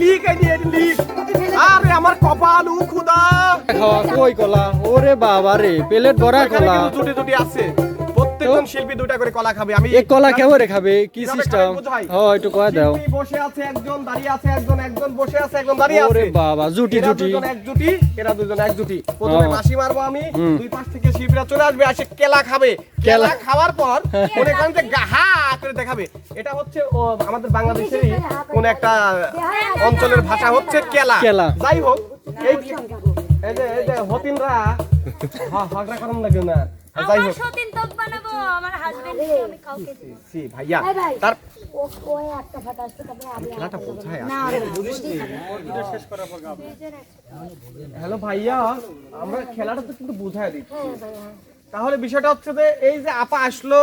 Leak এই দিয়ে leak আরে আমার কপাল উ খুদা খাওয়া কই কলা? ওরে বাবা রে প্লেট ভরা কলা। জুটি জুটি আছে। শিল্পী দুইটা করে কলা খাবে আমি এই কলা কেমন খাবে কি সিস্টেম খাবে একটু কয়ে দাও বসে আছে একজন দাঁড়িয়ে আছে একজন একজন বসে আছে একজন দাঁড়িয়ে ওরে বাবা জুটি জুটি এক জুটি এরা দুজন এক জুটি প্রথমে ও। মারবো আমি দুই পাশ থেকে শিল্পীরা চলে আসবে আসে কেলা খাবে কেলা। কেলা খাওয়ার পর মনে করেন যে গাহা করে দেখাবে এটা হচ্ছে আমাদের বাংলাদেশেরই কোন একটা অঞ্চলের ভাষা হচ্ছে কেলা কেলা। যাই হোক এই এই যে এই যে হতিনরা লাগে না যাই হোক আমার হাজবেন্ড আমি কাউকে দিব সি ভাইয়া তার ও ও একটা ফাটা আসছে তারপরে আমি খেলাটা বোঝায় না? হ্যালো ভাইয়া আমরা খেলাটা তো কিন্তু বুঝাই দিচ্ছি। তাহলে বিষয়টা হচ্ছে যে এই যে আপা আসলো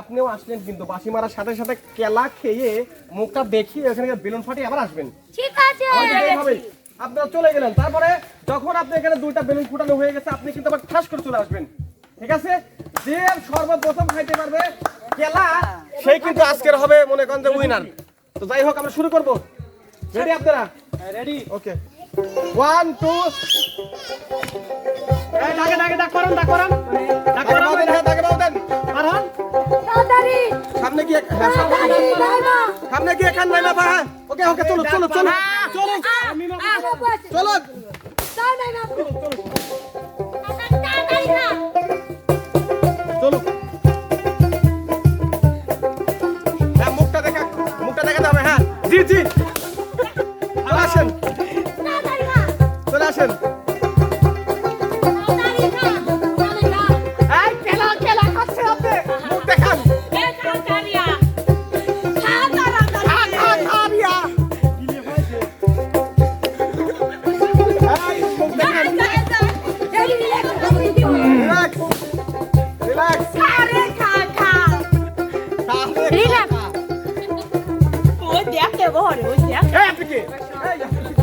আপনিও আসলেন কিন্তু বাসি মারার সাথে সাথে কেলা খেয়ে মুখটা দেখিয়ে গিয়ে বেলুন ফাটিয়ে আবার আসবেন। ঠিক আছে আপনারা চলে গেলেন। তারপরে যখন আপনি এখানে দুইটা বেলুন ফুটানো হয়ে গেছে আপনি কিন্তু আবার ঠাস করে চলে আসবেন। ঠিক আছে? যে সর্বপ্রথম খাইতে পারবে। কেলা সেই কিন্তু আজকের হবে মনে করেন যে উইনার তো যাই হোক আমরা শুরু করব। রেডি আপনারা? রেডি ওকে ওয়ান টু ডাকে ডাকে ডাক করেন ডাক করেন। ডাক করেন। হ্যাঁ ডাকে দাও দেন আর হন তাড়াতাড়ি। সামনে গিয়ে হ্যাঁ, সামনে তাড়াতাড়ি ভাইমা সামনে গিয়ে খান নাই বাবা ওকে ওকে চলো চলো চলো চলো চলো না না। চলো হ্যাঁ ও দেখে বড় ও দেখ এই আপনি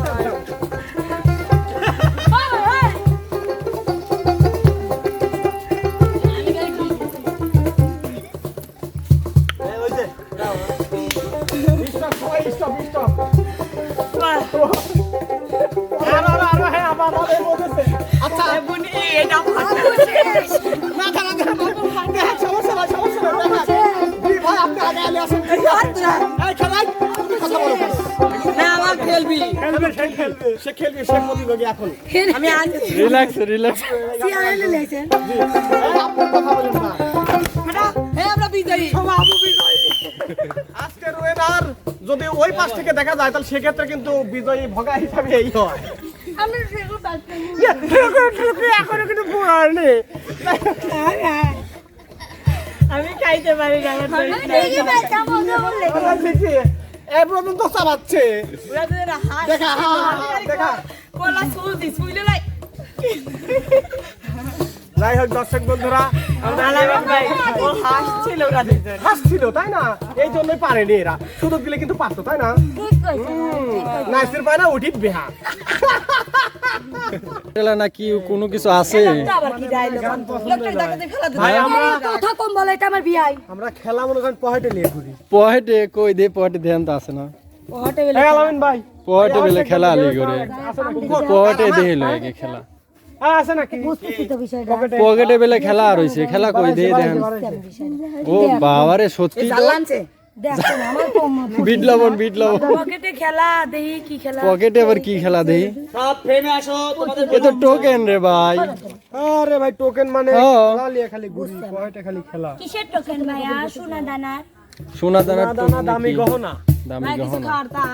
সে খেলবে, সে প্রতিযোগী এখন। রিল্যাক্স রিল্যাক্স সি আরে রিল্যাক্স এই, আপনি কথা বলেন না। আজকের winner যদি ওই পাশ থেকে দেখা যায় তাহলে সেক্ষেত্রে কিন্তু বিজয়ী ভগা হিসাবে এই হয়। আমরা সেগুলো বাঁচতে এখনও কিন্তু আমি খাইতে পারি না এ পর্যন্ত চালাচ্ছে। দেখা দেখা। কলা সুলদি সুইলে লাই যাই হোক দর্শক বন্ধুরা হাসছিল তাই না? এই জন্যই পারেনি এরা। সুযোগ দিলে কিন্তু পারতো তাই না? ঠিক কইছো পায় না উঠিত বেহা। খেলা নাকি কোনো কিছু আছে? আবার কি ডায়লগ লোকটা দেখাতে ফেলা ভাই আমরা এই কথা কম বলে এটা আমার বিয়াই। আমরা খেলা মনে করেন পহেটে নিয়ে ঘুরি। পহেটে কই দে পহেটে ধ্যান তো আছে না। পহেটে বেলে খেলা। আলি করে। পহেটে দেহে লয় খেলা। আছে নাকি? পকেটে বেলে খেলা আর হইছে খেলা কই? দে দেন ও বাবারে সত্যি তো? দেখো না, আমার কম বিট লবণ বিট লবণ। পকেটে খেলা কি খেলা। পকেটে আবার কি খেলা দেই এ তো টোকেন রে ভাই। আরে ভাই টোকেন মানে। খালি ঘুরি খালি খেলা। কিসের টোকেন ভাইয়া? সোনা দানার। সোনা দানা দানা দামি গহনা। দামি গহনা।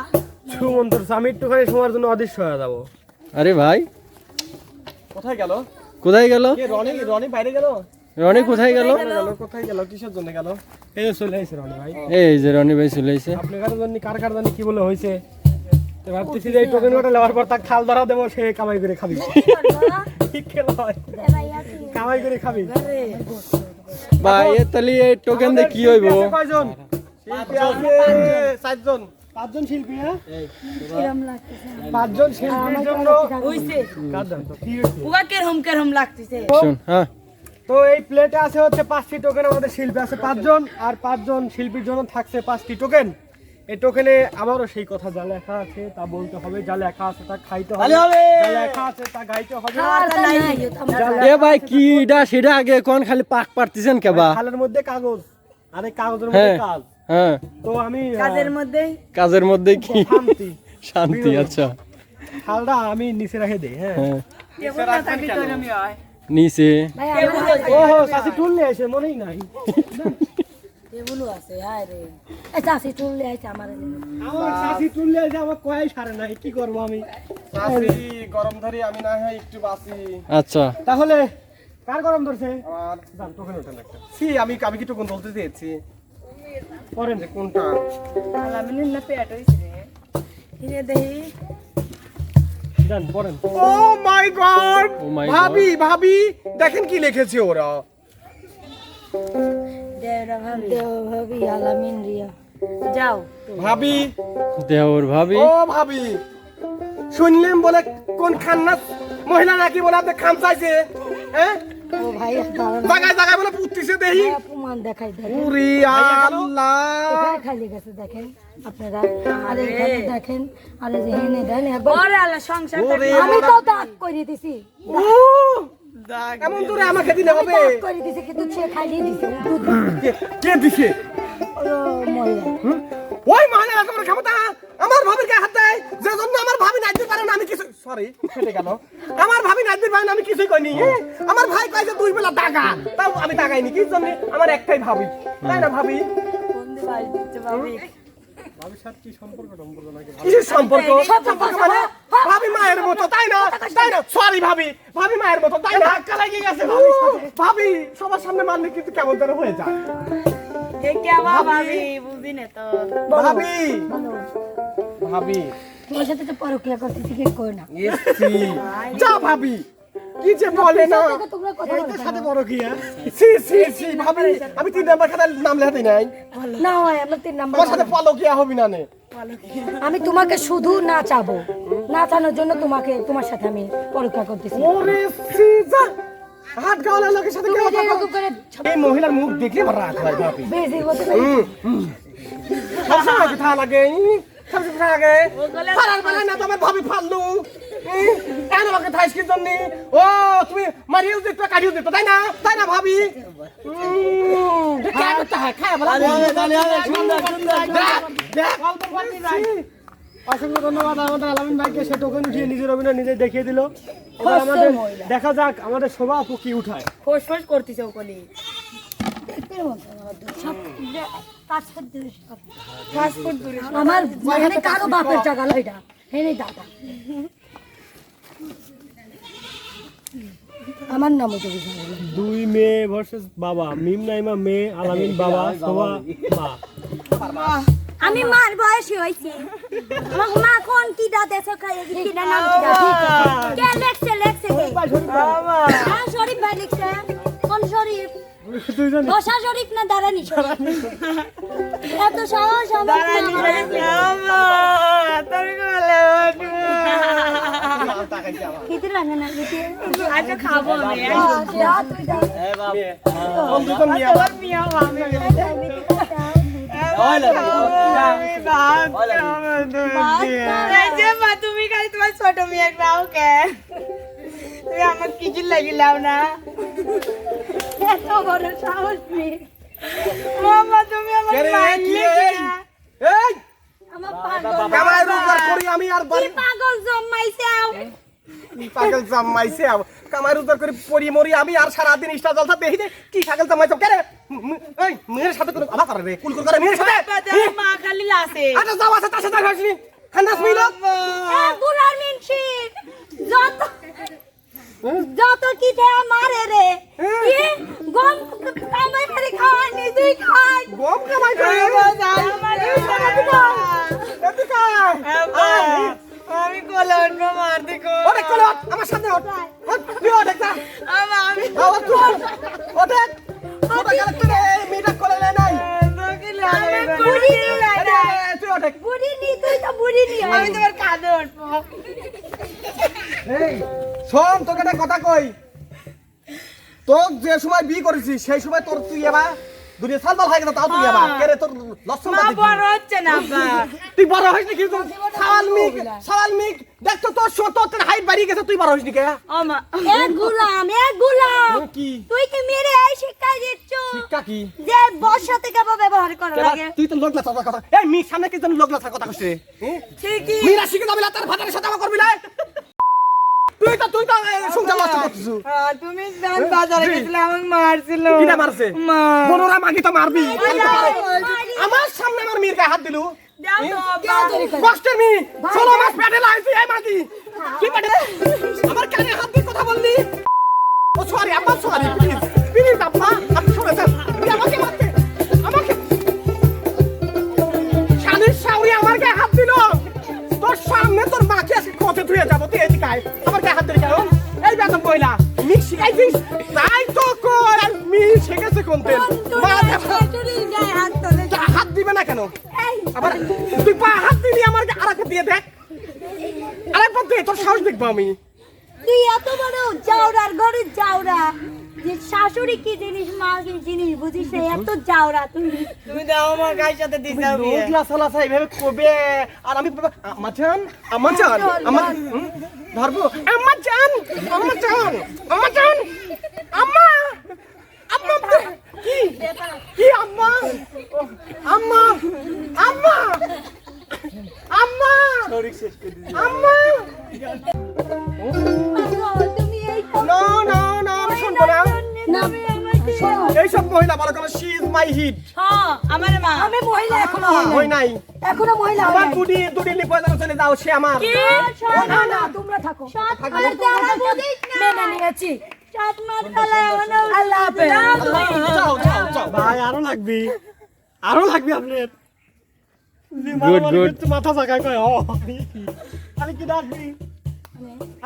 সুমন্তর আমি একটুখানি সময়ের জন্য অদৃশ্য হয়ে যাব। আরে ভাই কোথায় গেল? কোথায় গেল? রনি? রনি বাইরে গেল? রনি কোথায় গেল? গেল? কোথায় গেল? কিসের জন্য গেল? এই চলে আসছে রনি ভাই। এই যে রনি ভাই চলে এসে আপনার জন্য কার কার জানি কি বলে হয়েছে তো ভাবতেছি যে এই টোকেন ওটা নেওয়ার পর তার খাল ধরা দেবো সে কামাই করে খাবি। ঠিক খেলা হয়। কামাই করে খাবি। ভাই এ তাহলে এই টোকেন দিয়ে কি হইব? কয়জন? চারজন পাঁচজন শিল্পী হ্যাঁ? পাঁচজন শিল্পীর জন্য হইছে। উগা কেরম কেরম লাগতেছে? হ্যাঁ। তো এই প্লেটে আছে হচ্ছে পাঁচটি টোকেন আমাদের শিল্পী আছে পাঁচজন আর পাঁচজন শিল্পীর জন্য থাকছে পাঁচটি টোকেন এই টোকেনে আমারও সেই কথা যা লেখা আছে তা বলতে হবে যা লেখা আছে তা খাইতে হবে যা লেখা আছে তা গাইতে হবে। এ ভাই কি এটা সেটা আগে কোন খালি পাক পারতেছেন কে বা খালের মধ্যে কাগজ আরে কাগজের মধ্যে হ্যাঁ কাজ। হ্যাঁ। তো আমি কাজের মধ্যেই কাজের মধ্যে কি? শান্তি। শান্তি আচ্ছা। আমি নিচে রেখে দেই হ্যাঁ। হ্যাঁ। নিচে ওহো টুল নিয়ে মনেই নাই। টেবুলও আছে হায় রে। এই চাষি চলে আইছে আমার আমার টুল নিয়ে আমার কয়াই সারে নাই কি করব আমি? গরম ধরি আমি না হয় একটু বাসি আচ্ছা। তাহলে কার গরম ধরছে? আর সি আমি আমি কি টুকুন বলতে দিয়েছি করেন যে কোনটা? আলামিনের না পেট হইছে রে। হিরে দেহি। পড়েন। Oh my god! ভাবি ভাবি দেখেন কি লিখেছে ওরা। দেওরা ভাবি। দেও ভাবি আলামিন রিয়া। যাও। ভাবি। দেওর ভাবি। ও ভাবি। শুনলাম বলে কোন খান্না মহিলা নাকি বলে আপনি খাম চাইছে হ্যাঁ? ও ভাই জায়গায় জায়গায় বলে পুত্তিছে দেহি প্রমাণ দেখাই দেন উরি আল্লাহ। এখানে খালি গেছে দেখেন। আপনারা আর এখানে দেখেন। আর যে হেনে দেন একবার ওরে আল্লাহ সংসার আমি তো দাগ করে দিছি। এমন তোরে আমাকে দিলে হবে। দাগ করে দিছি কিন্তু সে খাইয়ে দিছে? কে- দিছে? ও মহিলা ওই মহিলা তোমার ক্ষমতা। আমার ভাবির গায়ে হাত দেয়। যে জন্য আমার ভাবি নাচতে পারে না আমি কিছু সরি ফেটে গেল। আমার ভাবি নাচতে পারে না আমি কিছুই কইনি হ্যাঁ? আমার ভাই কয় যে দুই বেলা টাকা তাও আমি টাকাইনি কি জন্য? আমার একটাই ভাবি। তাই না ভাবি? সম্পর্ক সম্পর্ক? মানে ভাবি মায়ের মতো তাই না? তাই না? সরি ভাবি। ভাবি মায়ের মতো তাই না? ধাক্কা গেছে ভাবি সবার সামনে মারলে কিন্তু কেমন যেন হয়ে যায়। ভাবি না ভাবি। ভাবি। তোমার সাথে তো পরকিয়া করতেছি কি কই না। যা ভাবি। কি যে বলে না। দেখো তোমরা কথা বলো সাথে বড় কি সি সি সি ভাবি আমি তিন নাম্বার খাতায় নাম লেখাতে নাই। না হয় আমরা তিন নাম্বার তোমার সাথে পলকিয়া হবি না নে। আমি তোমাকে শুধু না চাবো। নাচানোর জন্য তোমাকে তোমার সাথে আমি পরীক্ষা করতেছি। ওরে সি যা। হাত গাওয়ালা লোকের সাথে কেউ এরকম করে এই মহিলার মুখ দেখলে আমার রাগ হয় ভাবি বেজির মতো সবসময় কথা লাগে সবসময় লাগে। ফালার বেলায় না তোমার ভাবি ফাললু। কেন আমাকে থাইস কি জন্য? ও তুমি মারিও দিত কাটিও দিত তাই না? তাই না ভাবি? খায় করতে হয় খায় বলা অসংখ্য ধন্যবাদ। আমাদের আলামিন ভাইকে সে টোকেন উঠিয়ে নিজের অভিনয় নিজে দেখিয়ে দিল। এবার আমাদের দেখা যাক আমাদের শোভা আপু কি উঠায়। ফোস ফোস করতেছে দূরে আমার এখানে কারও বাপের জায়গা লইটা হেনে দাদা। আমার নাম হচ্ছে দুই মেয়ে ভার্সেস বাবা। মিম নাইমা মেয়ে আলামিন বাবা শোভা মা। আমি মার বয়সী হইছি আমার মা কোন কি দা দেশ খাই কি না নাম কি কে লেখছে লেখছে কে? হ্যাঁ শরীফ ভাই? লিখছে? কোন শরীফ? দশা শরীফ না দাঁড়ানি এত সাহস আমার খেতে লাগে না খেতে। আচ্ছা খাব আমি। তুমি খালি তোমার ছোট মেয়ে নাও কে তুমি আমার কিছু লাগিলাও না এত বড় সাহস নেই মামা তুমি আমার আমি আর পাগল জমাইছে পাগল কামাই রোজগার করে পরি মরি আমি আর সারাদিন ইস্টা জলসা দেখি কি পাগল জামাইছো কে রে ম- ম- এই মেয়ের সাথে কোনো কথা করে রে। কুল করে। মেয়ের সাথে? মা খালি লাসে। আচ্ছা যাও আছে তার সাথে হাসনি খান্দাস মিলো এ মিনছি যত যত কি দে মারে রে। কি? গম কামাই করে খাওয়া নিজেই খাই গম কামাই করে আমার। আমি মার ওরে সামনে ওঠ। ওঠ, তুই ওঠ একটা আমা আমি। ওঠ। এক। ওঠ এক, আরেকটা এই মেয়েটা কোলে নেয় নাই। তোকে বুড়ি নি আরে, তুই ওঠ এক। বুড়ি নি তুই তো বুড়ি নি আমি তোমার কাঁধে উঠবো এই, শোন তোকে একটা কথা কই তোর যে সময় বিয়ে করেছিস সেই সময় তোর তুই এবার দুনিয়া সালবাল হয়ে গেছে তাও তুই আবার। কে রে তোর লক্ষণ মা বড় হচ্ছে না আব্বা। তুই বড় হইস নাকি সওয়াল মিক সওয়াল মিক দেখ তো তোর শত তোর হাইট বাড়িয়ে গেছে তুই বড় হইস নাকি ও মা। এ গুলাম এ গুলাম। কি? তুই কি মেরে এই শিক্ষা দিচ্ছ? শিক্ষা কি? যে বর সাথে কেমন ব্যবহার করা লাগে তুই তো লোকলা কথা কথা। এই মি সামনে কি জানি লোকলা কথা কইছে ঠিকই। মিরা শিখে যাবি না তার ভাতারের সাথে আমার করবি না। তুই তো তুই তো সংসার নষ্ট করছিস তুমি যখন বাজারে গেছিলে আমাকে মারছিল। কিটা মারছে? মা। মাগি তো মারবি। আমার সামনে আমার মির গায়ে হাত দিলু। দাও তো আব্বা। কষ্টের মি? ষোলো মাস পেটে লাইছি এই মাগি। কি পেটে? আমার কানে হাত দিয়ে কথা বললি? ও সরি আব্বা সরি প্লিজ প্লিজ আব্বা আপনি আমাকে মারতে আমাকে শালির শাউরি আমার গায়ে হাত দিল। তোর সামনে তোর মাকে ধুয়ে যাব তুই এদিকে আয়। আমার গায়ে হাত ধরে কেন? এই বেতন কইলা মি শিখাইছিস তাই তো কর আর মি শিখেছে হাত তোলে হাত দিবে না কেন? আবার তুই পা হাত দিবি আমার গায়ে আরেকবার দিয়ে দেখ। আরেকবার তুই তোর সাহস দেখব আমি। তুই এত বড় চাওড়ার গরিব জাউরা। যে শাশুড়ি কি জিনিস মা কি জিনিস বুঝিস না, এত তুই তুমি দাও আমার গায়ের সাথে লোকলা সালাসা এইভাবে কবে আর আমি আমার জান আমার জান আমার হুম, ধরবো? আমার জান আমার জান আমার জান আম্মা! আম্মা কি? কি আম্মা? আম্মা আম্মা! আম্মা! আম্মা! এইসব মহিলা ভালো করে শি ইজ মাই হিট হ্যাঁ আমার মা। আমি মহিলা এখনও হই হই নাই। এখনও মহিলা হই আমার নাই। দুটি দুটি লিপে চলে যাও সে আমার। না না তোমরা থাকো। আমার জানা বুঝিস না। মেনে নিয়েছি। মাস তাহলে আল্লাহ হাফেজ। যাও। যাও যাও ভাই আরও লাগবি। আরও লাগবে আপনার। Good, good. মাথা চাকায় কয় ও আমি কি ডাকবি?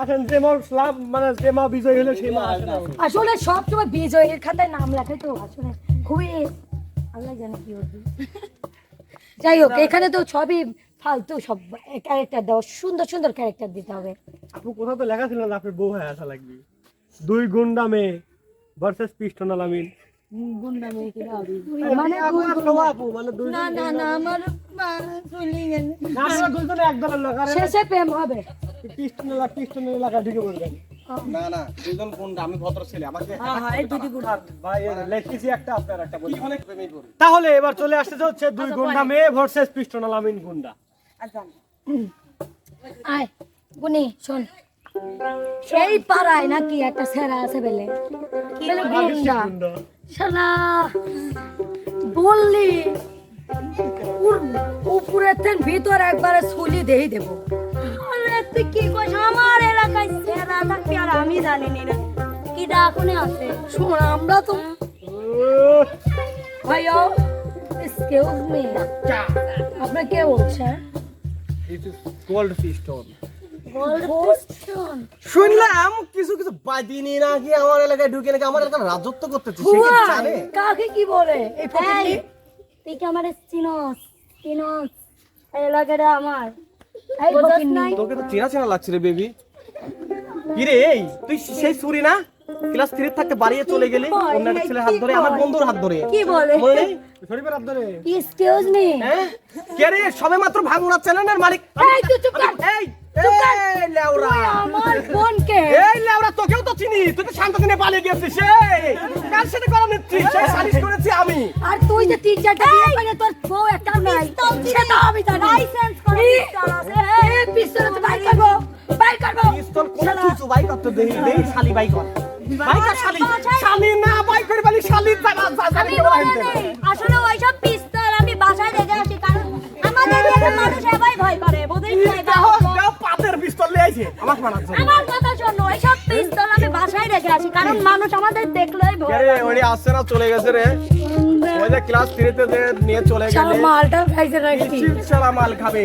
আসেন যে মা স্লাম মানে যে মা বিজয় হলো সেই মা আসে আসলে সব সময় বিজয়ের খাতায় নাম লেখে তো আসলে খুবই আল্লাহ জানে কি হবে যাই হোক এখানে তো সবই ফালতু সব ক্যারেক্টার দেওয়া সুন্দর সুন্দর ক্যারেক্টার দিতে হবে। আপু কোথাও তো লেখা ছিল না আপনার বউ হয়ে আসা লাগবে। দুই গুন্ডা মেয়ে ভার্সেস পিস্টন আলামিন মানে আপনার সব আপু মানে দুই না না না আমার মা চলে গেল না, আপনারা দুইজনে এক দলের লোক। আরে শেষে প্রেম হবে। এলাকা ঢুকে পড়বেন না না দুজন গুন্ডা আমি ভদ্র ছেলে আমাকে ভাই একটা আপনার একটা বলি। তাহলে এবার চলে আসতে হচ্ছে দুই গুন্ডা মেয়ে ভার্সেস পিস্টন আলামিন গুন্ডা। আয় বুনি শোন। সেই পাড়ায় নাকি একটা সেরা আছে বেলে। বেলে গুন্ডা? শালা বললি উপরে তেন ভিতর একবারে ছুলি দেই দেব। আরে তুই কি কইস? আমার এলাকায় সেরা থাকবে আর আমি জানি না কি ডাকুনে আছে? শোন আমরা তো ভাইয়া এক্সকিউজ মি আপনি কে বলছেন গোল্ড পিস্টন বলছেন শুনলাম কিছু কিছু বাদিনি নাকি আমার এলাকায় ঢুকে নাকি আমার এলাকায় রাজত্ব করতেছে সে কি জানে? কাকে কি বলে? এই ফকিনি তুই কি আমার চিনস? চিনস? এলাকাটা আমার। এই ফকিনি তোকে তো চেনা চেনা লাগছে রে বেবি। কি রে এই তুই সেই সুরি না? ক্লাস থ্রি থাকতে বাড়িয়ে চলে গেলি? অন্য একটা ছেলের হাত ধরে আমার বন্ধুর হাত ধরে। কি বলে? এক্সকিউজ মি হ্যাঁ? কে রে? সবে মাত্র ভাঙুনা চ্যানেলের মালিক। এই তুই চুপ কর। এই এই লেওরা। আমার বোনকে এই লেওরা তোকেও তো চিনি। তুই তো শান্ত দিনে পালিয়ে গেছিস। এই কার সাথে করা নিচ্ছিস? সেই সালিশ করেছি আমি। আর তুই যে তিন চারটা বিয়ে করে তোর বউ একটা নাই সেটা আমি জানি। লাইসেন্স করে এই পিস্তল তো বাইর করব বাইর করব। পিস্তল কোন চুচু বাই করতে দেই দেই শালি বাই কর। বাই কর শালি। শালি না বাই করে বলি শালি জানা আমি বলে। নেই আসলে ওইসব পিস্তল আমি বাসায় রেখে আসি কারণ আমাদের মানুষ এবাই ভয় করে বুঝিস না এটা? দেখো দেখো পাতের পিস্তল নিয়ে আইছে। আমার আমার কথা শোনো এইসব পিস্তল আমি বাসায় রেখে আসি কারণ মানুষ আমাদের দেখলেই ভয় রে ওই আসছে না চলে গেছে রে ওই যে ক্লাস থ্রিতে যে নিয়ে চলে মালটা খাইছে নাকি মাল খাবে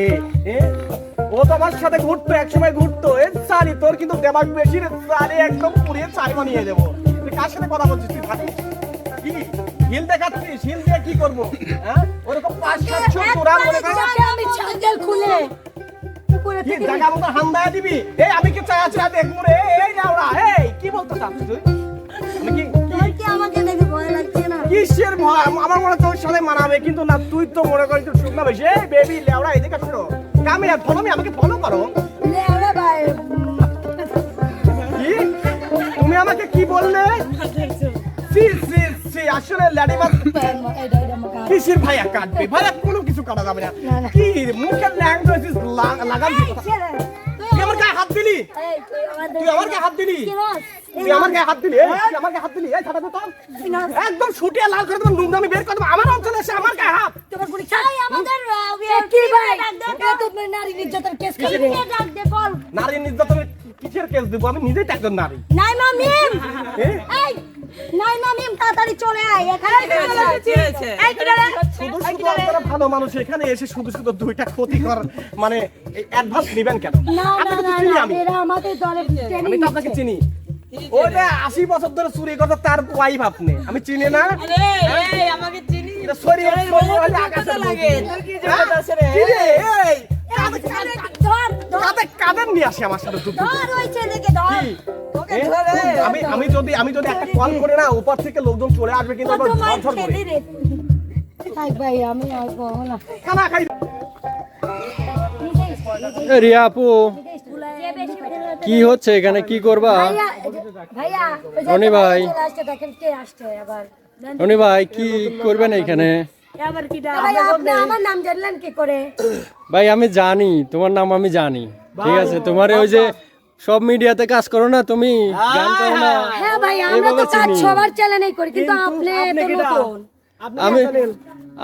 ও তো আমার সাথে ঘুরতো এক সময় ঘুরতো এ সারি তোর কিন্তু দেমাগ বেশি রে সারি একদম পুড়িয়ে চাই বানিয়ে দেবো তুই কার সাথে কথা বলছিস তুই কি হিল দেখাচ্ছিস হিল দিয়ে কি করব হ্যাঁ ওরকম পাঁচ সাতশো তোরা মনে কর আমি ছাগল খুলে কি জায়গা মতো হান্দায় দিবি এই আমি কি চাই আছে দেখব রে এই তুই? কি কি আমাকে দেখে ভয় লাগছে না? কিসের ভয়? আমার মনে তোর সাথে মানাবে কিন্তু না তুই তো মনে করিস তোর শুকনা বেশি। বেবি লেওড়া এদিকে শোনো কামে ফলো আমাকে ফলো করো। লেওড়া ভাই। কি? তুমি আমাকে কি বললে? সি সি সি আসলে ল্যাডি আর- কিসের ভাইয়া কাটবে? ভাইয়া কোনো কিছু কাটা যাবে না। কি মুখের ল্যাঙ্গুয়েজ কথা। তুই আমার গায়ে হাত দিলি? তুই তুই আমার গায়ে হাত দিলি? তুই আমার গায়ে হাত দিলি তুই আমার গায়ে হাত দিলি এই ছাড়া তো একদম ছুটিয়ে লাল করে দেবো নুন বের করে দেবো আমার অঞ্চলে এসে আমার গায়ে হাত। তোমার পরীক্ষা এই আমাদের কি ভাই? এ নারী নির্যাতন কেস করে ডাক দে কল নারী নির্যাতনের কিসের কেস দেবো? আমি নিজেই তো একজন নারী। নাই মামিম এ? এই নাই মামিম তাড়াতাড়ি চলে আয় এখানে এই কি রে? শুধু শুধু আপনারা ভালো মানুষ এখানে এসে শুধু শুধু দুইটা ক্ষতিকর মানে অ্যাডভান্স নেবেন কেন? না না না চিনি না আমি। এরা আমাদের দলে ট্রেনিং আমি তো আপনাকে চিনি। ওইটা আশি বছর ধরে চুরি করতে তার ওয়াইফ আপনি। আমি চিনি না। আরে, আমাকে চিনিস? এটা সরি তোর এই বলে তোর কথা লাগে। তোর কি জগৎ আছে রে? কি রে, এই, কাঁধে- কাঁধে- ধর ধর। কাঁধে কাঁধে নিয়ে আসে আমার সাথে দুধ ধর ওই ছেলেকে ধর। তোকে এ? ধরে। আমি আমি যদি আমি যদি একটা কল করে না উপর থেকে লোকজন চলে আসবে কিন্তু ভাই আমি আর বলব না। খানা খাই। এ, কি হচ্ছে এখানে? কি করবা? রনি ভাই। রনি ভাই কি করবেন এখানে? ভাই আপনি আমার নাম জানলেন কি করে? ভাই আমি জানি তোমার নাম আমি জানি। ঠিক আছে তোমার ওই যে সব মিডিয়াতে কাজ করো না তুমি গান করো না। হ্যাঁ ভাই আমরা তো কাজ সবার চ্যানেলেই করি কিন্তু আপনি তো নতুন। আমি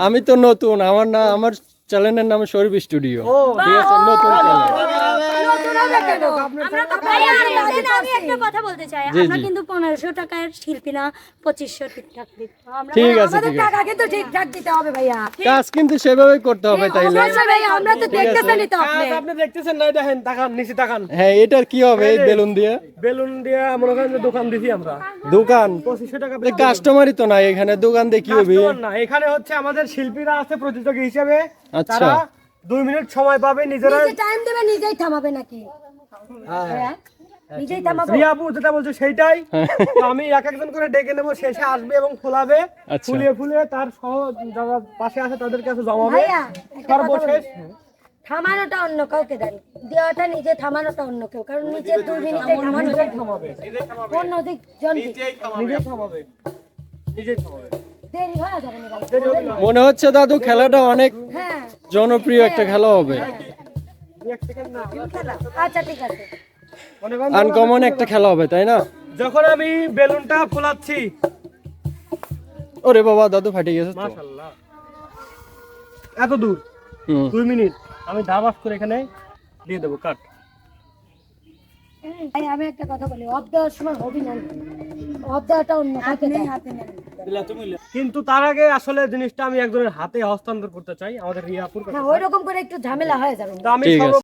আমি তো নতুন আমার না আমার চ্যানেলের নাম শরীফ স্টুডিও। ঠিক আছে নতুন চ্যানেল। আমি আমি কাজে আমি একটা কথা বলতে চাই। আমরা কিন্তু পনেরোশো টাকার শিল্পী না পঁচিশশো ঠিকঠাক ঠিক আছে আমাদের ঠিক আছে। টাকা কিন্তু ঠিকঠাক দিতে হবে ভাইয়া। কাজ কিন্তু সেভাবেই করতে হবে তাইলে। আমরা তো দেখতেছেনই তো আপনি। আপনি দেখতেছেন না দেখেন তাকান নিচে তাকান। হ্যাঁ এটার কি হবে? এই বেলুন দিয়ে? বেলুন দিয়ে মনে করেন দোকান দিছি আমরা। দোকান? পঁচিশশো টাকা কাস্টমারই তো নাই এখানে দোকান দিয়ে কি হবে? না এখানে হচ্ছে আমাদের শিল্পীরা আছে প্রতিযোগী হিসেবে। আচ্ছা। দুই মিনিট সময় পাবে নিজেরা। টাইম দেবে নিজেই থামাবে নাকি? হ্যাঁ? নিজেই থামাবো। রিয়াপু যেটা বলছে সেইটাই। আমি এক একজন করে ডেকে নেব শেষে আসবে এবং খোলাবে। আচ্ছা। ফুলিয়ে ফুলিয়ে তার সহ যারা পাশে আছে তাদের কাছে জমাবে। ভাইয়া একটা কথা সর্বশেষ। থামানোটা অন্য কাউকে দেন। দেওয়াটা নিজে থামানোটা অন্য কেউ কারণ নিজে দুই মিনিটে থামানোটা অন্য দিক জন নিজে থামাবে। নিজেই থামাবে। দেরি হয়ে যাবে না। ভাই। মনে হচ্ছে দাদু খেলাটা অনেক হ্যাঁ জনপ্রিয় একটা খেলা হবে। এক সেকেন্ড না আচ্ছা ঠিক আছে। করেন আনকমন একটা খেলা হবে তাই না? যখন আমি বেলুনটা ফোলাচ্ছি। ওরে বাবা দাদু ফাটে গেছে। মাশাআল্লাহ এত দূর? দুই মিনিট। আমি ধাবাস করে এখানে দিয়ে দেবো কাট। আমি একটা কথা বলি অফ দেওয়ার সময় হবি না অফ দেওয়াটা অন্য কাউকে দেন। কিন্তু তার আগে আসলে জিনিসটা আমি একজনের হাতে হস্তান্তর করতে চাই আমাদের রিয়াপুর হ্যাঁ ওই রকম করে একটু ঝামেলা হয়ে যাবে। তো আমি